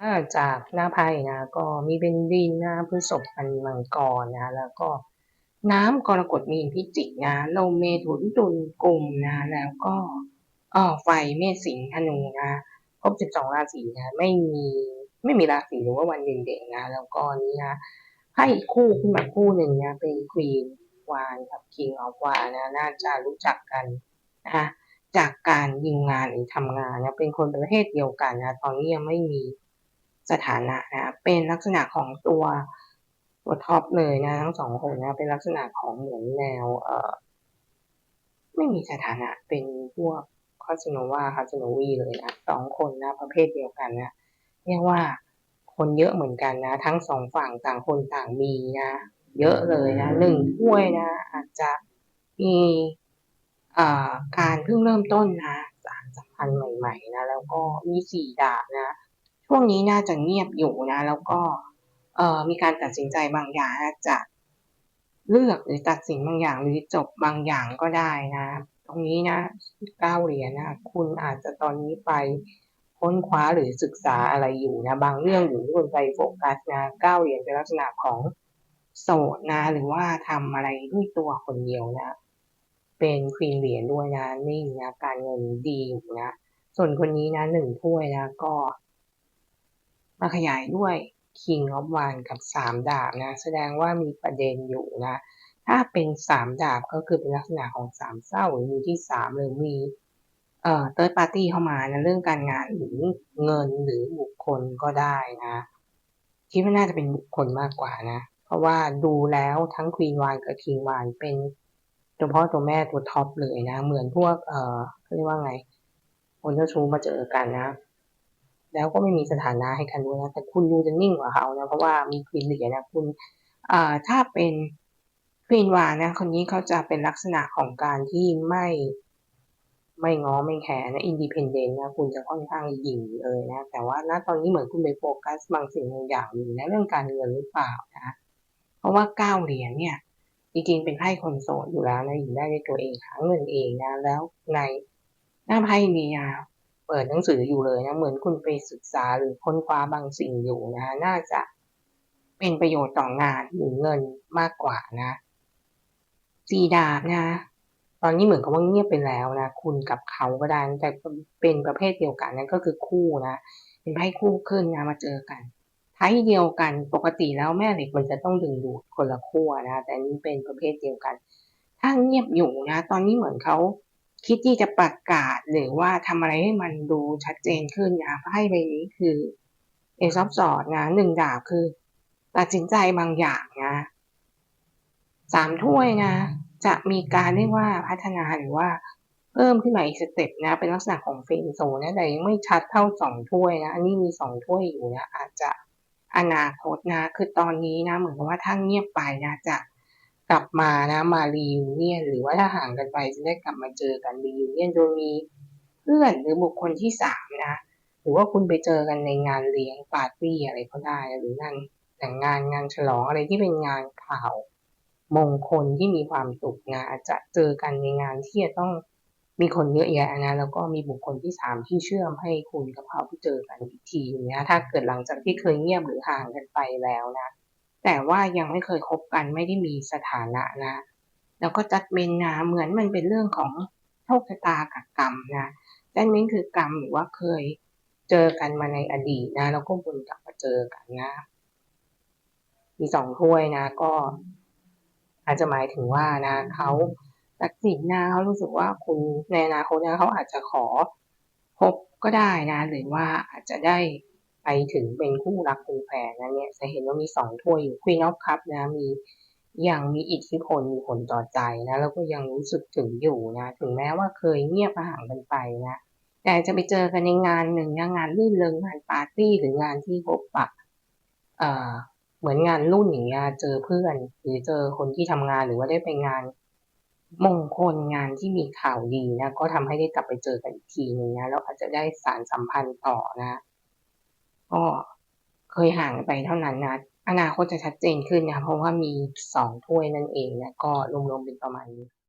ถ้าจากหน้าไพ่นะก็มีเป็นดินนะพฤษภอันมังกรนะ แล้วก็น้ำกรกฎมีนพิจิกนะลมเมถุนตุลกลุ่มนะ แล้วก็อ้อไฟเมษสิงห์ธนูนะครบสิบสองราศีนะไม่มีไม่มีราศีหรือว่าวันเด่นๆนะ แล้วก็นี้นะไพ่คู่ขึ้นมาคู่หนึ่งนะเป็นควีนวานกับคิงออฟวานนะน่าจะรู้จักกันนะคะจากการยิงงานหรือทำงานนะเป็นคนประเภทเดียวกันนะตอนนี้ยังไม่มี สถานะนะเป็นลักษณะของตัวตัวท็อปเลยนะทั้งสองคนนะเป็นลักษณะของเหมือนแนวเอ่อไม่มีสถานะเป็นพวกคาสโนวาคาสโนวีเลยนะสองคนนะประเภทเดียวกันนะเรียกว่าคนเยอะเหมือนกันนะ ทั้งสองฝั่งต่างคนต่างมีนะเยอะเลยนะหนึ่งถ้วยนะ อาจจะมีการเพิ่งเริ่มต้นนะสารสัมพันธ์ใหม่ ๆ นะ แล้วก็มีสี่ดาบนะ ช่วงนี้น่าจะเงียบอยู่นะ แล้วก็เอ่อมีการตัดสินใจบางอย่างจะเลือกหรือตัดสินบางอย่างหรือจบบางอย่างก็ได้นะ ตรงนี้นะเก้าเหรียญนะคุณอาจจะตอนนี้ไปค้นคว้าหรือศึกษาอะไรอยู่นะ บางเรื่องอยู่ที่คุณไปโฟกัสนะเก้าเหรียญเป็นลักษณะของโสดนะ หรือว่าทำอะไรด้วยตัวคนเดียวนะ เป็นควีนเหรียญด้วยนะนิ่งนะการเงินดีอยู่นะ ส่วนคนนี้นะหนึ่งถ้วยนะก็ มาขยายด้วย King of w a n กับสามดาบนะ แสดงว่ามีประเด็นอยู่นะ ถ้าเป็นสามดาบก็คือเป็นลักษณะของสามเศร้าหรือมีที่สามหรือมีเอ่อ third party เข้ามานะเรื่องการงานหรือเงินหรือบุคคลก็ได้นะ คิดว่าน่าจะเป็นบุคคลมากกว่านะ เพราะว่าดูแล้วทั้ง Queen วานกับ King วานเป็นตัวพ่อตัวแม่ตัวท็อปเลยนะ เหมือนพวกเอ่อเรียกว่าไงคนเจ้าชู้มาเจอกันนะ แล้วก็ไม่มีสถานะให้กันด้วยนะแต่คุณดูจะนิ่งกว่าเขานะเพราะว่ามีควีนเหรียญนะคุณอ่าถ้าเป็นควีนวานะ คนนี้เขาจะเป็นลักษณะของการที่ไม่ไม่ง้อไม่แคร์นะอินดีเพนเดนต์นะคุณจะค่อนข้างหยิ่งเลยนะ แต่ว่าณตอนนี้เหมือนคุณไปโฟกัสบางสิ่งบางอย่างอยู่นะเรื่องการเงินหรือเปล่านะเพราะว่าเก้าเหรียญเนี่ยจริงๆเป็นไพ่คนโสดอยู่แล้วนะอยู่ได้ด้วยตัวเองหาเงินเองนะแล้วในหน้าไพ่มีนะ เปิดหนังสืออยู่เลยนะเหมือนคุณไปศึกษาหรือค้นคว้าบางสิ่งอยู่นะน่าจะเป็นประโยชน์ต่องานหรือเงินมากกว่านะสีดาบนะ ตอนนี้เหมือนกับว่าเงียบไปแล้วนะคุณกับเขาก็ได้แต่เป็นประเภทเดียวกันนั่นก็คือคู่นะเป็นไพ่คู่ขึ้นนะมาเจอกันไพ่เดียวกันปกติแล้วแม่เหล็กมันจะต้องดึงดูดคนละขั้วนะแต่นี้เป็นประเภทเดียวกัน ถ้าเงียบอยู่นะ ตอนนี้เหมือนเขา คิดที่จะประกาศหรือว่าทำอะไรให้มันดูชัดเจนขึ้นนะไพ่ใบนี้คือเอซอฟสอดนะหนึ่งดาบคือ ตัดสินใจบางอย่างนะสามถ้วยนะ จะมีการเรียกว่าพัฒนาหรือว่าเพิ่มขึ้นมาอีกสเต็ปนะ เป็นลักษณะของเฟนโซนะแต่ยังไม่ชัดเท่าสองถ้วยนะอันนี้มีสองถ้วยอยู่นะอาจจะอนาคตนะ คือตอนนี้นะ เหมือนว่าถ้าเงียบไปนะจะ กลับมานะมารีวิเนียนหรือว่าถ้าห่างกันไปจะได้กลับมาเจอกันรีวิเนียนโดยมีเพื่อนหรือบุคคลที่สามนะ หรือว่าคุณไปเจอกันในงานเลี้ยงปาร์ตี้อะไรก็ได้หรืองานแต่งงานงานฉลองอะไรที่เป็นงานข่าวมงคลที่มีความสุขนะอาจจะเจอกันในงานที่จะต้องมีคนเยอะแยะนะแล้วก็มีบุคคลที่สามที่เชื่อมให้คุณกับเขาที่เจอกันอีกทีอย่างเงี้ยถ้าเกิดหลังจากที่เคยเงียบหรือห่างกันไปแล้วนะ แต่ว่ายังไม่เคยคบกันไม่ได้มีสถานะนะ แล้วก็จัดเมนนะเหมือนมันเป็นเรื่องของโชคชะตากับกรรมนะจัดเมนคือกรรมหรือว่าเคยเจอกันมาในอดีตนะแล้วก็วนกลับมาเจอกันนะ มีสองถ้วยนะ ก็ อาจจะหมายถึงว่านะเขาตัดสินนะเขารู้สึกว่าคุณในอนาคตนะเขาอาจจะขอพบก็ได้นะ หรือว่าอาจจะได้ ไปถึงเป็นคู่รักคู่แฟนนะเนี่ยจะเห็นว่ามีสองถ้วยอยู่ Queen of Cup นะมียังมีอิทธิพลมีผลต่อใจนะแล้วก็ยังรู้สึกถึงอยู่นะถึงแม้ว่าเคยเงียบห่างกันไปนะแต่จะไปเจอกันในงานหนึ่งนะงานลื่นเริงงานปาร์ตี้หรืองานที่พบปะเอ่อเหมือนงานรุ่นอย่างเงี้ยเจอเพื่อน หรือเจอคนที่ทำงานหรือว่าได้ไปงานมงคลงานที่มีข่าวดีนะก็ทำให้ได้กลับไปเจอกันอีกทีนึงนะแล้วอาจจะได้สารสัมพันธ์ต่อนะ ก็เคยห่างไปเท่านั้นนะอนาคตจะชัดเจนขึ้นนะเพราะว่ามีสองถ้วยนั่นเองนะก็รวมๆเป็นประมาณนี้